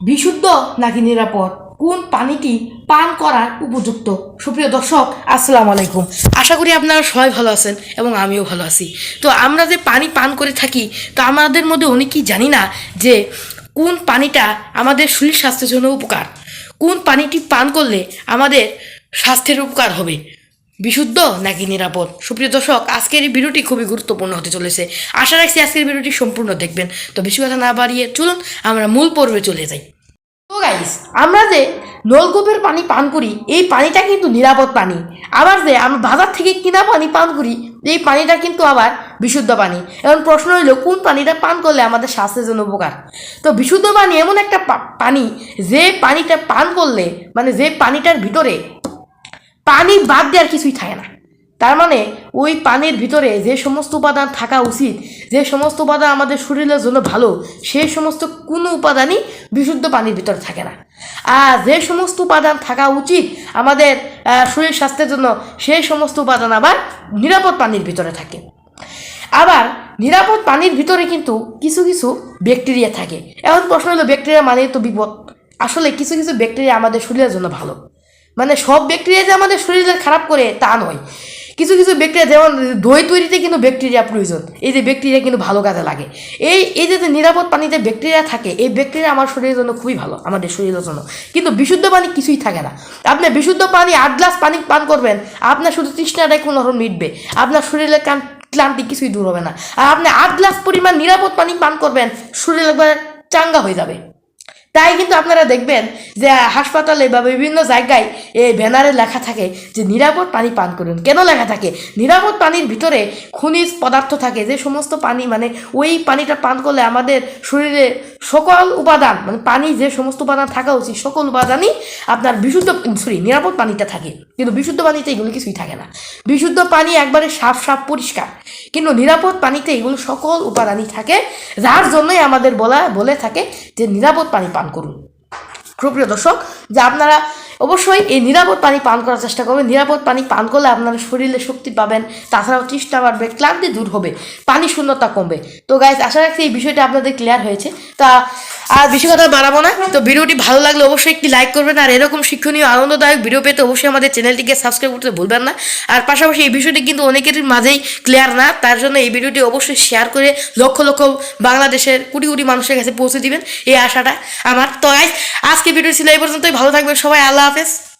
বিশুদ্ধ নাকি নিরাপদ? কোন পানিটি পান করার উপযুক্ত? সুপ্রিয় দর্শক, আসসালামু আলাইকুম। আশা করি আপনারা সবাই ভালো আছেন এবং আমিও ভালো আছি। তো আমরা যে পানি পান করে থাকি, তো আমাদের মধ্যে অনেকেই জানি না যে কোন পানিটা আমাদের শরীর স্বাস্থ্যের জন্য উপকার? কোন পানিটি পান করলে আমাদের স্বাস্থ্যের উপকার হবে? বিশুদ্ধ নাকি নিরাপদ? সুপ্রিয় দর্শক, আজকের এই ভিডিওটি খুবই গুরুত্বপূর্ণ হতে চলেছে। আশা রাখছি আজকের ভিডিওটি সম্পূর্ণ দেখবেন। তো বেশি কথা না বাড়িয়ে চলুন, আমরা মূল পর্বে চলে যাই। তো গাইস আমরা যে নলকূপের পানি পান করি, এই পানিটা কিন্তু নিরাপদ পানি। আবার যে আমরা বাজার থেকে কিনা পানি পান করি, এই পানিটা কিন্তু আবার বিশুদ্ধ পানি। এখন প্রশ্ন হইল, কোন পানিটা পান করলে আমাদের স্বাস্থ্যের জন্য উপকার? তো বিশুদ্ধ পানি এমন একটা পানি, যে পানিটা পান করলে মানে যে পানিটার ভিতরে পানি বাদ দেওয়ার কিছুই থাকে না। তার মানে ওই পানির ভিতরে যে সমস্ত উপাদান থাকা উচিত, যে সমস্ত উপাদান আমাদের শরীরের জন্য ভালো সেই সমস্ত কোনো উপাদানই বিশুদ্ধ পানির ভিতরে থাকে না। আর যে সমস্ত উপাদান থাকা উচিত আমাদের শরীর স্বাস্থ্যের জন্য, সেই সমস্ত উপাদান আবার নিরাপদ পানির ভিতরে থাকে। আবার নিরাপদ পানির ভিতরে কিন্তু কিছু কিছু ব্যাকটেরিয়া থাকে। এখন প্রশ্ন হলো, ব্যাকটেরিয়া মানে তো বিপদ। আসলে কিছু কিছু ব্যাকটেরিয়া আমাদের শরীরের জন্য ভালো। মানে সব ব্যাকটেরিয়া যে আমাদের শরীরে খারাপ করে, তা নয়। কিছু কিছু ব্যাকটেরিয়া, যেমন দই তৈরিতে কিন্তু ব্যাকটেরিয়া প্রয়োজন। এই যে ব্যাকটেরিয়া কিন্তু ভালো কাজে লাগে। এই এই যে নিরাপদ পানিতে ব্যাকটেরিয়া থাকে, এই ব্যাকটেরিয়া আমার শরীরের জন্য খুবই ভালো, আমাদের শরীরের জন্য। কিন্তু বিশুদ্ধ পানি কিছুই থাকে না। আপনি বিশুদ্ধ পানি, আট গ্লাস পানি পান করবেন, আপনার শুধু তৃষ্ণাটাই কোনো রকম মিটবে। আপনার শরীরে কান ক্লান্তি কিছুই দূর হবে না। আর আপনি আট গ্লাস পরিমাণ নিরাপদ পানি পান করবেন, শরীর একবার চাঙ্গা হয়ে যাবে। তাই কিন্তু আপনারা দেখবেন যে হাসপাতালে বা বিভিন্ন জায়গায় এই ব্যানারে লেখা থাকে যে নিরাপদ পানি পান করুন। কেন লেখা থাকে? নিরাপদ পানির ভিতরে খনিজ পদার্থ থাকে, যে সমস্ত পানি মানে ওই পানিটা পান করলে আমাদের শরীরে সকল উপাদান মানে পানি যে সমস্ত উপাদান থাকা উচিত, সকল উপাদানই আপনার বিশুদ্ধ সরি নিরাপদ পানিটা থাকে। কিন্তু বিশুদ্ধ পানিতে এগুলো কিছুই থাকে না। বিশুদ্ধ পানি একবারে সাফ সাফ, পরিষ্কার। কিন্তু নিরাপদ পানিতে এগুলো সকল উপাদানই থাকে, যার জন্যই আমাদের বলা, বলে থাকে যে নিরাপদ পানি পান করুন। সুপ্রিয় দর্শক, যে আপনারা অবশ্যই এই নিরাপদ পানি পান করার চেষ্টা করবেন। নিরাপদ পানি পান করলে আপনার শরীরে শক্তি পাবেন, তাছাড়াও তৃষ্ণা বাড়বে, ক্লান্তি দূর হবে, পানি শূন্যতা কমবে। তো গাইজ আশা রাখছি এই বিষয়টা আপনাদের ক্লিয়ার হয়েছে। তা আর বেশি কথা বাড়াবো না। তো ভিডিওটি ভালো লাগলে অবশ্যই একটি লাইক করবেন আর এরকম শিক্ষণীয়, আনন্দদায়ক ভিডিও পেতে অবশ্যই আমাদের চ্যানেলটিকে সাবস্ক্রাইব করতে ভুলবেন না। আর পাশাপাশি এই বিষয়টি কিন্তু অনেকের মাঝেই ক্লিয়ার না, তার জন্য এই ভিডিওটি অবশ্যই শেয়ার করে লক্ষ লক্ষ বাংলাদেশের কোটি কোটি মানুষের কাছে পৌঁছে দিবেন। এই আশাটা আমার। তো আজকে ভিডিও ছিল এই পর্যন্তই। ভালো থাকবেন সবাই। আল্লাহ হাফেজ।